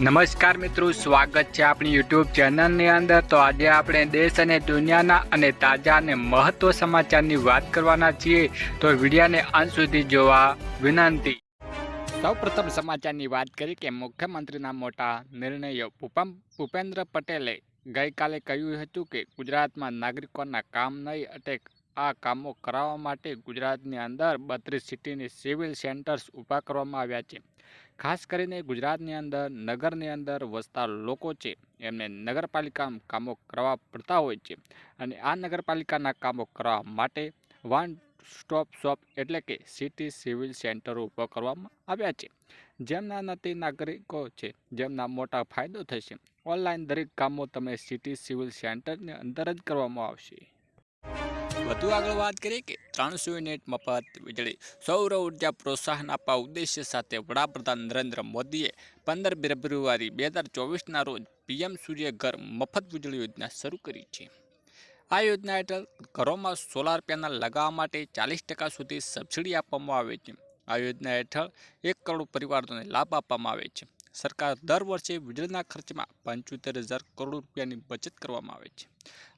નમસ્કાર મિત્રો, સ્વાગત છે આપણી યુટ્યુબ ચેનલની અંદર. તો આજે આપણે દેશ અને દુનિયાના અને તાજા અને મહત્વ સમાચારની વાત કરવાના છીએ. તો વિડીયાને અંત સુધી જોવા વિનંતી. સૌ પ્રથમ સમાચારની વાત કરી કે મુખ્યમંત્રીના મોટા નિર્ણયો ભૂપેન્દ્ર પટેલે ગઈકાલે કહ્યું હતું કે ગુજરાતમાં નાગરિકોના કામ નહીં અટેક, આ કામો કરાવવા માટે ગુજરાતની અંદર બત્રીસ સિટીની સિવિલ સેન્ટર્સ ઊભા કરવામાં આવ્યા છે. ખાસ કરીને ગુજરાતની અંદર, નગરની અંદર વસતા લોકો છે, એમને નગરપાલિકા કામો કરવા પડતા હોય છે. અને આ નગરપાલિકાના કામો કરવા માટે વન સ્ટોપ શોપ એટલે કે સિટી સિવિલ સેન્ટરો ઊભો કરવામાં આવ્યા છે. જેમના નથી નાગરિકો છે, જેમના મોટા ફાયદો થશે. ઓનલાઈન દરેક કામો તમે સિટી સિવિલ સેન્ટરની અંદર જ કરવામાં આવશે. વધુ આગળ વાત કરીએ કે ત્રણસો યુનિટ મફત વીજળી. સૌર ઊર્જા પ્રોત્સાહન આપવા ઉદ્દેશ્ય સાથે વડાપ્રધાન નરેન્દ્ર મોદીએ પંદર ફેબ્રુઆરી બે હજાર ચોવીસના રોજ પીએમ સૂર્ય ઘર મફત વીજળી યોજના શરૂ કરી છે. આ યોજના હેઠળ ઘરોમાં સોલાર પેનલ લગાવવા માટે ચાલીસ ટકા સુધી સબસિડી આપવામાં આવે છે. આ યોજના હેઠળ એક કરોડ પરિવારોને લાભ આપવામાં આવે છે. સરકાર દર વર્ષે વીજળીના ખર્ચમાં પંચોતેર હજાર કરોડ રૂપિયાની બચત કરવામાં આવે છે.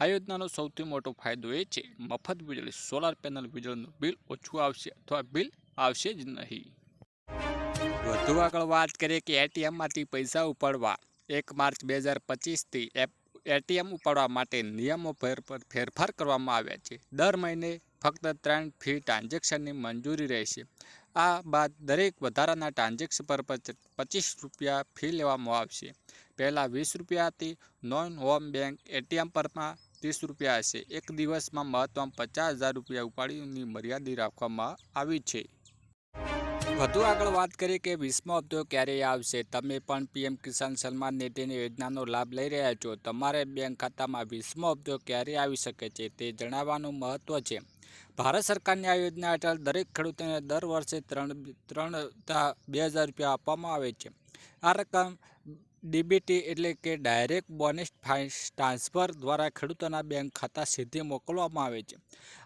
આ યોજનાનો સૌથી મોટો ફાયદો એ છે, મફત વીજળી સોલાર પેનલ વીજળીનું બિલ ઓછું આવશે અથવા બિલ આવશે જ નહીં. વધુ આગળ વાત કરીએ કે એટીએમમાંથી પૈસા ઉપાડવા. એક માર્ચ બે હજાર પચીસથી એટીએમ ઉપાડવા માટે નિયમો ફેર, ફેરફાર કરવામાં આવ્યા છે. દર મહિને ફક્ત ત્રણ ફી ટ્રાન્ઝેક્શનની મંજૂરી રહેશે. આ બાદ દરેક વધારાના ટ્રાન્ઝેક્શન પર પચીસ રૂપિયા ફી લેવામાં આવશે. પહેલાં વીસ રૂપિયા નોન હોમ બેંક એટીએમ પરમાં ત્રીસ રૂપિયા હશે. એક દિવસમાં મહત્તમ પચાસ હજાર રૂપિયા ઉપાડીની મર્યાદા રાખવામાં આવી છે. વધુ આગળ વાત કરીએ કે વીસમો હપ્તો ક્યારે આવશે? તમે પણ પીએમ કિસાન સન્માન નિધિની યોજનાનો લાભ લઈ રહ્યા છો. તમારે બેંક ખાતામાં વીસમો હપ્તો ક્યારે આવી શકે છે તે જણાવવાનું મહત્ત્વ છે. ભારત સરકારની આ યોજના હેઠળ દરેક ખેડૂતોને દર વર્ષે ત્રણ ત્રણ બે હજાર રૂપિયા આપવામાં આવે છે. આ રકમ ડીબીટી એટલે કે ડાયરેક્ટ બોનસ ટ્રાન્સફર દ્વારા ખેડૂતોના બેંક ખાતા સીધી મોકલવામાં આવે છે.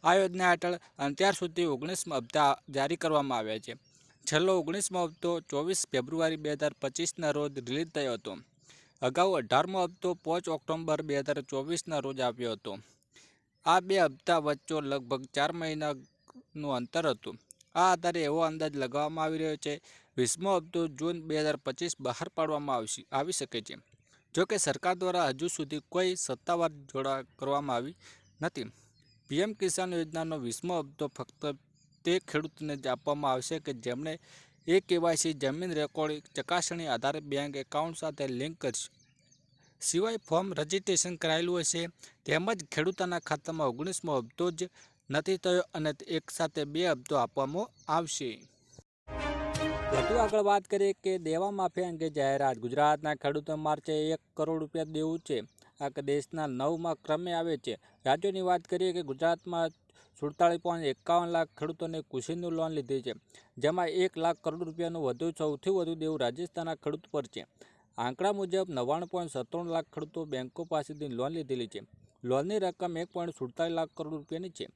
આ યોજના હેઠળ અત્યાર સુધી ઓગણીસ હપ્તા જારી કરવામાં આવ્યા છે. છેલ્લો ઓગણીસમો હપ્તો ચોવીસ ફેબ્રુઆરી બે હજાર પચીસના રોજ રિલીઝ થયો હતો. અગાઉ અઢારમો હપ્તો પાંચ ઓક્ટોબર બે હજાર ચોવીસના રોજ આવ્યો હતો. આ બે હપ્તા વચ્ચે લગભગ ચાર મહિનાનું અંતર હતું. આ આધારે એવો અંદાજ લગાવવામાં આવી રહ્યો છે, વીસમો હપ્તો જૂન બે હજાર પચીસ બહાર પાડવામાં આવશે, આવી શકે છે. જોકે સરકાર દ્વારા હજુ સુધી કોઈ સત્તાવાર જોડા કરવામાં આવી નથી. પીએમ કિસાન યોજનાનો વીસમો હપ્તો ફક્ત તે ખેડૂતને જ આપવામાં આવશે કે જેમણે એ કેવાયસી જમીન રેકોર્ડ ચકાસણી આધારે બેંક એકાઉન્ટ સાથે લિંક કરશે. સિવાય ફોર્મ રજિસ્ટ્રેશન કરાયેલું હશે, તેમજ ખેડૂતોના ખાતામાં ઓગણીસમો હપ્તો જ નથી થયો અને એક સાથે બે હપ્તો આપવામાં આવશે. વધુ આગળ વાત કરીએ કે દેવા માફી અંગે જાહેરાત. ગુજરાતના ખેડૂતો માર્ચે એક કરોડ રૂપિયા દેવું છે. આ દેશના નવમાં ક્રમે આવે છે. રાજ્યોની વાત કરીએ કે ગુજરાતમાં સુડતાળીસ પોઈન્ટ એકાવન લાખ ખેડૂતોને કૃષિનું લોન લીધી છે. જેમાં એક લાખ કરોડ રૂપિયાનું વધુ, સૌથી વધુ દેવું રાજસ્થાનના ખેડૂત પર છે. આંકડા મુજબ નવ્વાણું પોઈન્ટ સત્તાણું લાખ ખેડૂતો બેંકો પાસેથી લોન લીધેલી છે. લોનની રકમ એક પોઈન્ટ સુડતાલીસ લાખ કરોડ રૂપિયાની છે.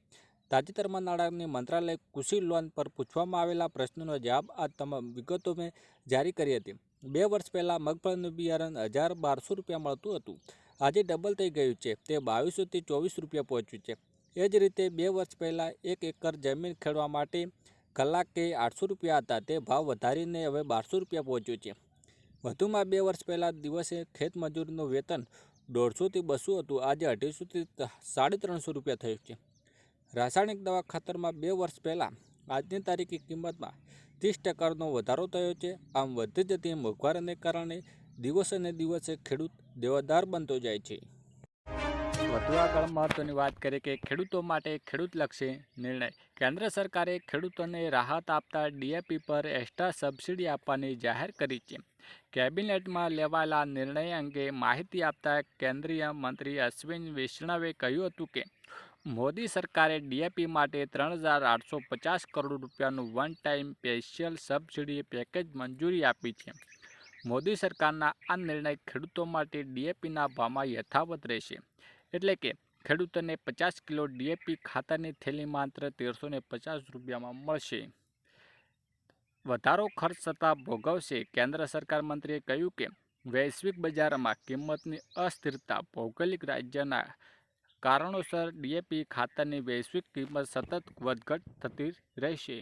તાજેતરમાં નાણાંકની મંત્રાલય કૃષિ લોન પર પૂછવામાં આવેલા પ્રશ્નોનો જવાબ આ તમામ વિગતો મેં જારી કરી હતી. બે વર્ષ પહેલાં મગફળીનું બિયારણ હજાર બારસો રૂપિયા મળતું હતું. આજે ડબલ થઈ ગયું છે. તે બાવીસોથી ચોવીસ રૂપિયા પહોંચ્યું છે. એ જ રીતે બે વર્ષ પહેલાં એક એકર જમીન ખેડવા માટે કલાકે આઠસો રૂપિયા હતા. તે ભાવ વધારીને હવે બારસો રૂપિયા પહોંચ્યો છે. વધુમાં બે વર્ષ પહેલાં દિવસે ખેતમજૂરનું વેતન દોઢસોથી બસો હતું. આજે અઢીસોથી સાડી ત્રણસો રૂપિયા થયું છે. રાસાયણિક દવા ખાતરમાં બે વર્ષ પહેલાં આજની તારીખે કિંમતમાં ત્રીસ ટકાનો વધારો થયો છે. આમ વધી જતી મોંઘવારીને કારણે દિવસે ને દિવસે ખેડૂત દેવાદાર બનતો જાય છે. વધુ આગળ મહત્વની વાત કરીએ કે ખેડૂતો માટે ખેડૂતલક્ષી નિર્ણય. કેન્દ્ર સરકારે ખેડૂતોને રાહત આપતા ડીએપી પર એક્સ્ટ્રા સબસિડી આપવાની જાહેર કરી છે. કેબિનેટમાં લેવાયેલા નિર્ણય અંગે માહિતી આપતા કેન્દ્રીય મંત્રી અશ્વિન વૈષ્ણવે કહ્યું હતું કે, મોદી સરકારે ડીએપી માટે ત્રણ હજાર આઠસો પચાસ કરોડ રૂપિયાનું one time special subsidy package મંજૂરી આપી છે. મોદી સરકારના આ નિર્ણય ખેડૂતો માટે ડીએપીના ભાવમાં યથાવત રહેશે. એટલે કે, ખેડૂતોને પચાસ કિલો ડીએપી ખાતરની થેલી માત્ર તેરસો પચાસ રૂપિયામાં મળશે. વધારો ખર્ચ થતાં ભોગવશે. કેન્દ્ર સરકાર મંત્રીએ કહ્યું કે, વૈશ્વિક બજારમાં કિંમતની અસ્થિરતા ભૌગોલિક રાજ્યના કારણોસર ડીએપી ખાતરની વૈશ્વિક કિંમત સતત વધઘટ થતી રહેશે.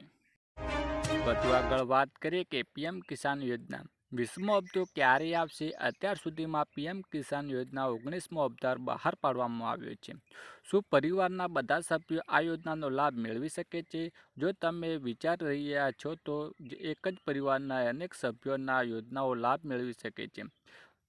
વધુ આગળ વાત કરીએ કે પીએમ કિસાન યોજના. વીસમો હપ્તો ક્યારે આવશે? અત્યાર સુધીમાં પીએમ કિસાન યોજના ઓગણીસમો અવતાર બહાર પાડવામાં આવ્યો છે. શું પરિવારના બધા સભ્યો આ યોજનાનો લાભ મેળવી શકે છે? જો તમે વિચારી રહ્યા છો તો એક જ પરિવારના અનેક સભ્યોના યોજનાઓ લાભ મેળવી શકે છે.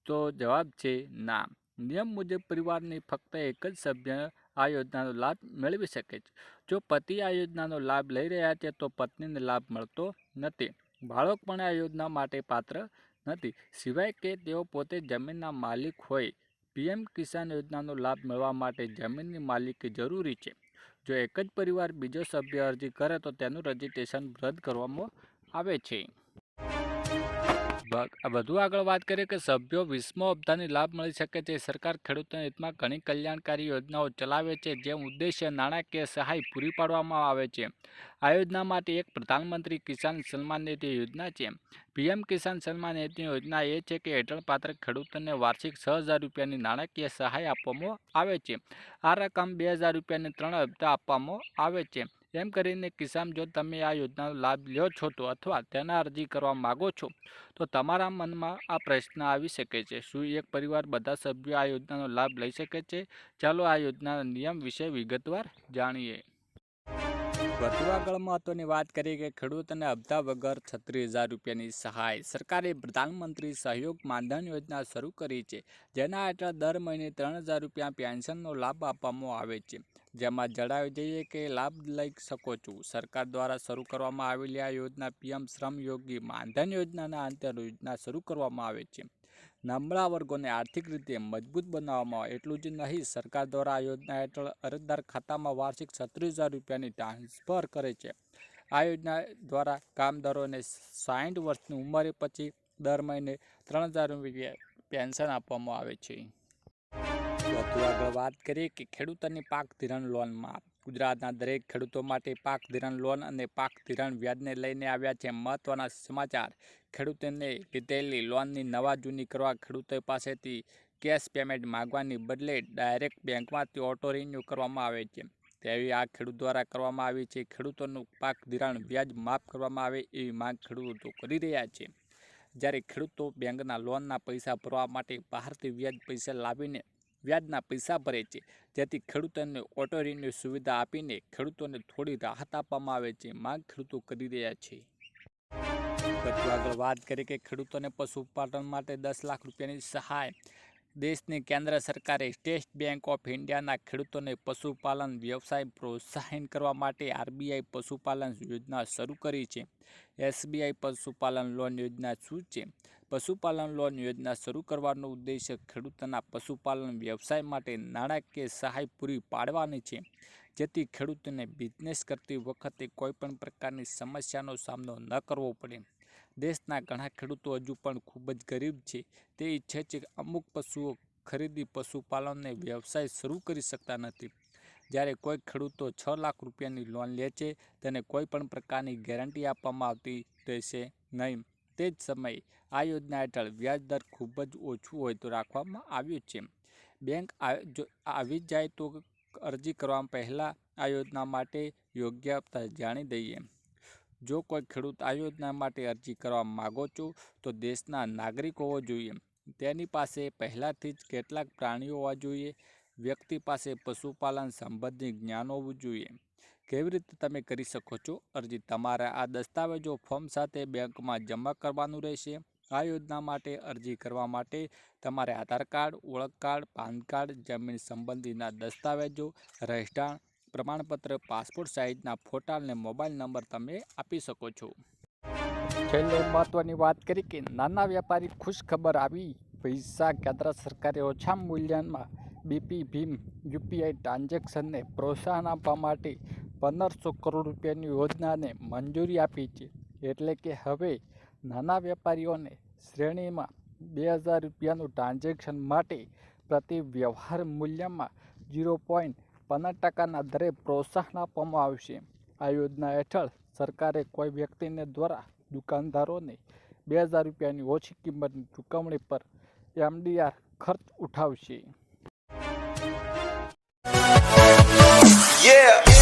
તો જવાબ છે ના. નિયમ મુજબ પરિવારની ફક્ત એક જ સભ્ય આ યોજનાનો લાભ મેળવી શકે છે. જો પતિ આ યોજનાનો લાભ લઈ રહ્યા છે તો પત્નીને લાભ મળતો નથી. બાળક પણ આ યોજના માટે પાત્ર નથી. સિવાય કે તેઓ પોતે જમીનના માલિક હોય, પીએમ કિસાન યોજનાનો લાભ મેળવવા માટે જમીનની માલિકી જરૂરી છે. જો એક જ પરિવાર બીજો સભ્ય અરજી કરે તો તેનું રજિસ્ટ્રેશન રદ કરવામાં આવે છે. વધુ આગળ વાત કરીએ કે સભ્યો વીસમો હપ્તાની લાભ મળી શકે છે. સરકાર ખેડૂતોના હિતમાં ઘણી કલ્યાણકારી યોજનાઓ ચલાવે છે જેમ ઉદ્દેશ્ય નાણાકીય સહાય પૂરી પાડવામાં આવે છે. આ યોજના માટે એક પ્રધાનમંત્રી કિસાન સન્માન નિધિ યોજના છે. પીએમ કિસાન સન્માન નિધિ યોજના એ છે કે હેઠળ પાત્ર ખેડૂતોને વાર્ષિક છ હજાર રૂપિયાની નાણાકીય સહાય આપવામાં આવે છે. આ રકમ બે હજાર રૂપિયાની ત્રણ હપ્તા આપવામાં આવે છે. એમ કરીને કિસાન જો તમે આ યોજનાનો લાભ લ્યો છો તો અથવા તેના અરજી કરવા માગો છો, તો તમારા મનમાં આ પ્રશ્ન આવી શકે છે. શું એક પરિવાર બધા સભ્યો આ યોજનાનો લાભ લઈ શકે છે? ચાલો આ યોજનાના નિયમ વિશે વિગતવાર જાણીએ. વધુ આગળ મહત્વની વાત કરીએ કે ખેડૂતને હપ્તા વગર છત્રીસ હજાર રૂપિયાની સહાય સરકારે પ્રધાનમંત્રી સહયોગ માનધન યોજના શરૂ કરી છે, જેના હેઠળ દર મહિને ત્રણ હજાર રૂપિયા પેન્શનનો લાભ આપવામાં આવે છે. જેમાં જણાવી જઈએ કે લાભ લઈ શકો છો. સરકાર દ્વારા શરૂ કરવામાં આવેલી આ યોજના પીએમ શ્રમ યોગી માનધન યોજનાના અંતર યોજના શરૂ કરવામાં આવે છે. નબળા વર્ગોને આર્થિક રીતે મજબૂત બનાવવામાં એટલું જ નહીં, સરકાર દ્વારા આ યોજના હેઠળ અરજદાર ખાતામાં વાર્ષિક છત્રીસ હજાર રૂપિયાની ટ્રાન્સફર કરે છે. આ યોજના દ્વારા કામદારોને સાઠ વર્ષની ઉંમરે પછી દર મહિને ત્રણ હજાર રૂપિયા પેન્શન આપવામાં આવે છે. વધુ આગળ વાત કરીએ કે ખેડૂતોની પાક ધિરાણ લોન માફ ગુજરાતના દરેક ખેડૂતો માટે પાક ધિરાણ લોન અને પાક ધિરાણ વ્યાજને લઈને આવ્યા છે. મહત્વના સમાચાર. ખેડૂતોને લીધેલી લોનની નવા જૂની કરવા ખેડૂતો પાસેથી કેશ પેમેન્ટ માગવાની બદલે ડાયરેક્ટ બેંકમાંથી ઓટો રિન્યૂ કરવામાં આવે છે. તેવી આ ખેડૂત દ્વારા કરવામાં આવી છે. ખેડૂતોનું પાક ધિરાણ વ્યાજ માફ કરવામાં આવે એવી માંગ ખેડૂતો કરી રહ્યા છે. જ્યારે ખેડૂતો બેંકના લોનના પૈસા ભરવા માટે બહારથી વ્યાજ પૈસા લાવીને વ્યાજના પૈસા ભરે છે. જેથી ખેડૂતોને ઓટો ઋણની સુવિધા આપીને ખેડૂતોને થોડી રાહત આપવામાં આવે છે. માંગ ખેડૂતો કરી રહ્યા છે. આગળ વાત કરીએ કે ખેડૂતોને પશુપાલન માટે દસ લાખ રૂપિયાની સહાય દેશની કેન્દ્ર સરકારે સ્ટેટ બેંક ઓફ ઇન્ડિયાના ખેડૂતોને પશુપાલન વ્યવસાય પ્રોત્સાહન કરવા માટે આરબીઆઈ પશુપાલન યોજના શરૂ કરી છે. એસબીઆઈ પશુપાલન લોન યોજના શું છે? પશુપાલન લોન યોજના શરૂ કરવાનો ઉદ્દેશ્ય ખેડૂતોના પશુપાલન વ્યવસાય માટે નાણાકીય સહાય પૂરી પાડવાની છે. જેથી ખેડૂતોને બિઝનેસ કરતી વખતે કોઈપણ પ્રકારની સમસ્યાનો સામનો ન કરવો પડે. દેશના ઘણા ખેડૂતો હજુ પણ ખૂબ જ ગરીબ છે. તે ઈચ્છે છે કે અમુક પશુઓ ખરીદી પશુપાલનને વ્યવસાય શરૂ કરી શકતા નથી. જ્યારે કોઈ ખેડૂતો છ લાખ રૂપિયાની લોન લે છે, તેને કોઈ પણ પ્રકારની ગેરંટી આપવામાં આવતી રહેશે નહીં. તે જ સમયે આ યોજના હેઠળ વ્યાજ દર ખૂબ જ ઓછું હોય તો રાખવામાં આવ્યું છે. બેંક આવી જાય તો અરજી કરવા પહેલાં આ યોજના માટે યોગ્યતા જાણી દઈએ. જો કોઈ ખેડૂત આ યોજના માટે અરજી કરવા માગો છો, તો દેશના નાગરિક હોવો જોઈએ. તેની પાસે પહેલાંથી જ કેટલાક પ્રાણીઓ હોવા જોઈએ. વ્યક્તિ પાસે પશુપાલન સંબંધિત જ્ઞાન હોવું જોઈએ. કેવી રીતે તમે કરી શકો છો? અરજી તમારા આ દસ્તાવેજો ફોર્મ સાથે બેંકમાં જમા કરવાનું રહેશે. આ યોજના માટે અરજી કરવા માટે તમારે આધાર કાર્ડ, ઓળખ કાર્ડ, પાન કાર્ડ, જમીન સંબંધીના દસ્તાવેજો, રહેઠાણ પ્રમાણપત્ર, પાસપોર્ટ સાઇઝના ફોટા અને મોબાઈલ નંબર તમે આપી શકો છો. છેલ્લે મહત્વની વાત કરી કે નાના વ્યાપારી ખુશ ખબર આવી. પૈસા કેન્દ્ર સરકારે ઓછા મૂલ્યમાં બીપી, ભીમ, યુપીઆઈ ટ્રાન્ઝેક્શનને પ્રોત્સાહન આપવા માટે પંદરસો કરોડ રૂપિયાની યોજનાને મંજૂરી આપી છે. એટલે કે હવે નાના વેપારીઓને શ્રેણીમાં બે હજાર રૂપિયાનું ટ્રાન્ઝેક્શન માટે પ્રતિ વ્યવહાર મૂલ્યમાં ઝીરો પોઈન્ટ પંદર ટકાના દરે પ્રોત્સાહન આપવામાં આવશે આ યોજના હેઠળ સરકારે કોઈ વ્યક્તિને દ્વારા દુકાનદારોને બે હજાર રૂપિયાની ઓછી કિંમતની ચૂકવણી પર એમડીઆર ખર્ચ ઉઠાવશે Yeah.